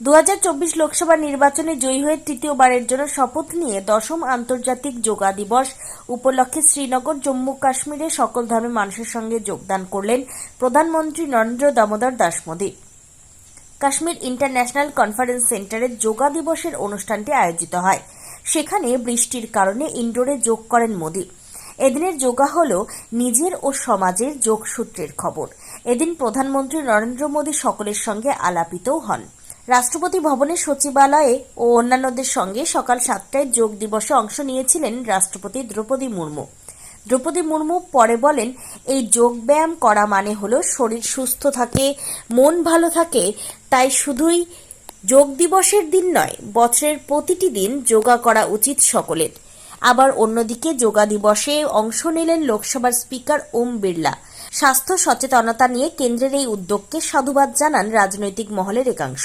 দু হাজার চব্বিশ লোকসভা নির্বাচনে জয়ী হয়ে তৃতীয়বারের জন্য শপথ নিয়ে দশম আন্তর্জাতিক যোগা দিবস উপলক্ষে শ্রীনগর, জম্মু, কাশ্মীরে সকল ধর্মের মানুষের সঙ্গে যোগদান করলেন প্রধানমন্ত্রী নরেন্দ্র দামোদর দাস মোদী কাশ্মীর ইন্টারন্যাশনাল কনফারেন্স সেন্টারে যোগা দিবসের অনুষ্ঠানটি আয়োজিত হয়। সেখানে বৃষ্টির কারণে ইন্ডোরে যোগ করেন মোদী। এদিনের যোগা হল নিজের ও সমাজের যোগসূত্রের খবর। এদিন প্রধানমন্ত্রী নরেন্দ্র মোদী সকলের সঙ্গে আলাপিতও হন। রাষ্ট্রপতি ভবনের সচিবালয়ে ও অন্যান্যদের সঙ্গে সকাল সাতটায় যোগ দিবসে অংশ নিয়েছিলেন রাষ্ট্রপতি দ্রৌপদী মুর্মু। দ্রৌপদী মুর্মু পরে বলেন, এই যোগব্যায়াম করা মানে হলো শরীর সুস্থ থাকে, মন ভালো থাকে। তাই শুধুই যোগ দিবসের দিন নয়, বছরের প্রতিটি দিন যোগা করা উচিত সকলের। আবার অন্যদিকে যোগা দিবসে অংশ নিলেন লোকসভার স্পিকার ওম বিড়লা। স্বাস্থ্য সচেতনতা নিয়ে কেন্দ্রের এই উদ্যোগকে সাধুবাদ জানান রাজনৈতিক মহলের একাংশ।